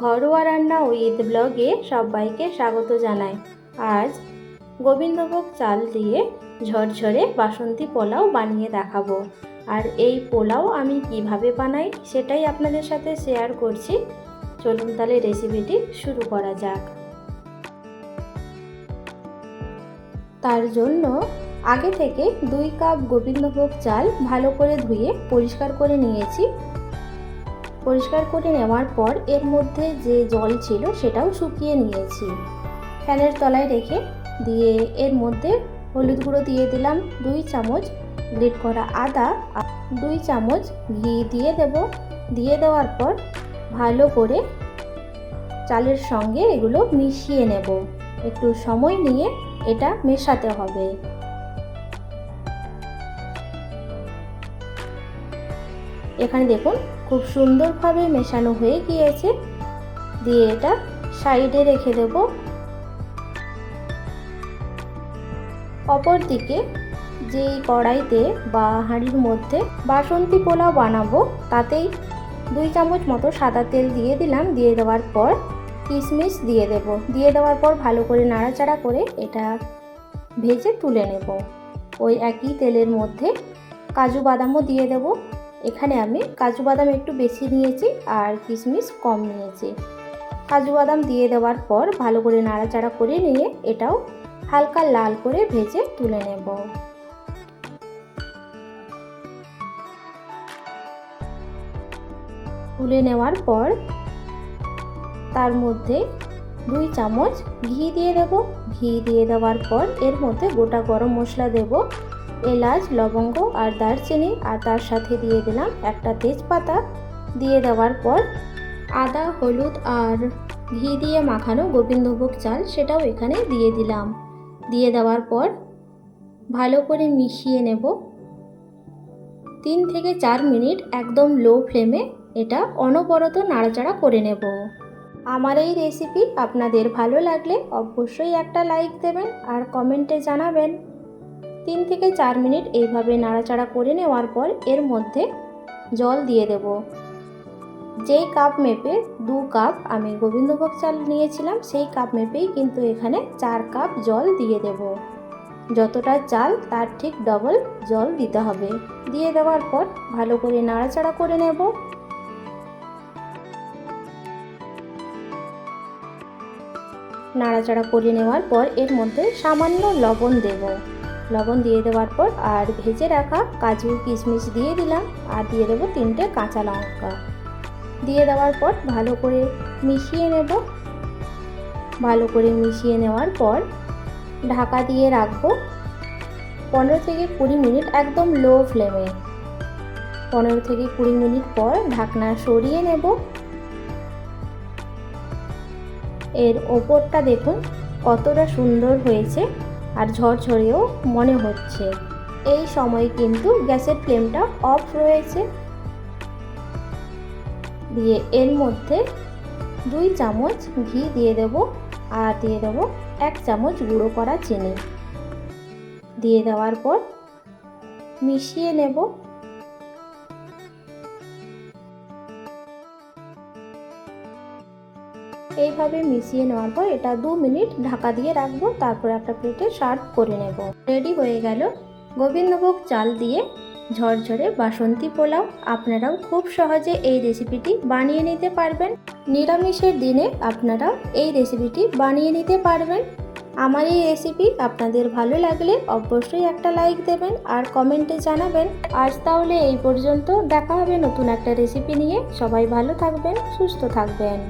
ঘরোয়া রান্না উইথ ব্লগে সবাইকে স্বাগত জানাই। আজ গোবিন্দভোগ চাল দিয়ে ঝরঝরে বাসন্তী পোলাও বানিয়ে দেখাবো। আর এই পোলাও আমি কীভাবে বানাই সেটাই আপনাদের সাথে শেয়ার করছি। চলুন তাহলে রেসিপিটি শুরু করা যাক। তার জন্য আগে থেকে দুই কাপ গোবিন্দভোগ চাল ভালো করে ধুয়ে পরিষ্কার করে নিয়েছি। পরিষ্কার করে নেওয়ার পর এর মধ্যে যে জল ছিল সেটাও শুকিয়ে নিয়েছি। ফ্যানের তলায় রেখে দিয়ে এর মধ্যে হলুদ গুঁড়ো দিয়ে দিলাম, দুই চামচ গ্রেট করা আদা দুই চামচ ঘি দিয়ে দেব। দিয়ে দেওয়ার পর ভালো করে চালের সঙ্গে এগুলো মিশিয়ে নেব। একটু সময় নিয়ে এটা মেশাতে হবে। এখানে দেখুন, খুব সুন্দরভাবে মেশানো হয়ে গিয়েছে। দিয়ে এটা সাইডে রেখে দেব। অপর দিকে যেই কড়াইতে বা হাঁড়ির মধ্যে বাসন্তী পোলাও বানাবো, তাতেই দুই চামচ মতো সাদা তেল দিয়ে দিলাম। দিয়ে দেওয়ার পর কিশমিশ দিয়ে দেব। দিয়ে দেওয়ার পর ভালো করে নাড়াচাড়া করে এটা ভেজে তুলে নেব। ওই একই তেলের মধ্যে কাজু বাদামও দিয়ে দেব। এখানে আমি কাজু বাদাম একটু বেশি নিয়েছি আর কিশমিশ কম নিয়েছি। কাজু বাদাম দিয়ে দেওয়ার পর ভালো করে নাড়াচাড়া করে নিয়ে এটাও হালকা লাল করে ভেজে তুলে নেব। তুলে নেওয়ার পর তার মধ্যে দুই চামচ ঘি দিয়ে দেব। ঘি দিয়ে দেওয়ার পর এর মধ্যে গোটা গরম মশলা দেব। এলাচ, লবঙ্গ আর দারচিনি আর তার সাথে দিয়ে দিলাম একটা তেজপাতা। দিয়ে দেওয়ার পর আদা, হলুদ আর ঘি দিয়ে মাখানো গোবিন্দভোগ চাল সেটাও এখানে দিয়ে দিলাম। দিয়ে দেওয়ার পর ভালো করে মিশিয়ে নেব। তিন থেকে চার মিনিট একদম লো ফ্লেমে এটা অনবরত নাড়াচাড়া করে নেব। আমার এই রেসিপি আপনাদের ভালো লাগলে অবশ্যই একটা লাইক দেবেন আর কমেন্টে জানাবেন। তিন থেকে চার মিনিট এইভাবে নাড়াচাড়া করে নেওয়ার পর এর মধ্যে জল দিয়ে দেব। যেই কাপ মেপে দু কাপ আমি গোবিন্দভোগ চাল নিয়েছিলাম, সেই কাপ মেপেই কিন্তু এখানে চার কাপ জল দিয়ে দেব। যতটা চাল, তার ঠিক ডবল জল দিতে হবে। দিয়ে দেওয়ার পর ভালো করে নাড়াচাড়া করে নেব। নাড়াচাড়া করে নেওয়ার পর এর মধ্যে সামান্য লবণ দেব। লবণ দিয়ে দেওয়ার পর আর ভেজে রাখা কাজু কিশমিশ দিয়ে দিলাম। আর দিয়ে দেবো তিনটে কাঁচা লঙ্কা। দিয়ে দেওয়ার পর ভালো করে মিশিয়ে নেব। ভালো করে মিশিয়ে নেওয়ার পর ঢাকা দিয়ে রাখব পনেরো থেকে কুড়ি মিনিট একদম লো ফ্লেমে। পনেরো থেকে কুড়ি মিনিট পর ঢাকনা সরিয়ে নেব। এর ওপরটা দেখুন কতটা সুন্দর হয়েছে। আর ঝরঝরেও মনে হচ্ছে। এই সময় কিন্তু গ্যাসের ফ্লেমটা অফ রয়েছে। দিয়ে এর মধ্যে দুই চামচ ঘি দিয়ে দেব আর দিয়ে দেব এক চামচ গুঁড়ো করা চিনি। দিয়ে দেওয়ার পর মিশিয়ে নেব। এইভাবে মিশিয়ে নেওয়ার পর এটা দু মিনিট ঢাকা দিয়ে রাখব, তারপর একটা প্লেটে সার্ভ করে নেব। রেডি হয়ে গেল। গোবিন্দভোগ চাল দিয়ে ঝরঝরে বাসন্তী পোলাও। আপনারাও খুব সহজে এই রেসিপিটি বানিয়ে নিতে পারবেন। নিরামিষের দিনে আপনারা এই রেসিপিটি বানিয়ে নিতে পারবেন। আমার এই রেসিপি আপনাদের ভালো লাগলে অবশ্যই একটা লাইক দেবেন আর কমেন্টে জানাবেন। আজ তাহলে এই পর্যন্ত। দেখা হবে নতুন একটা রেসিপি নিয়ে। সবাই ভালো থাকবেন, সুস্থ থাকবেন।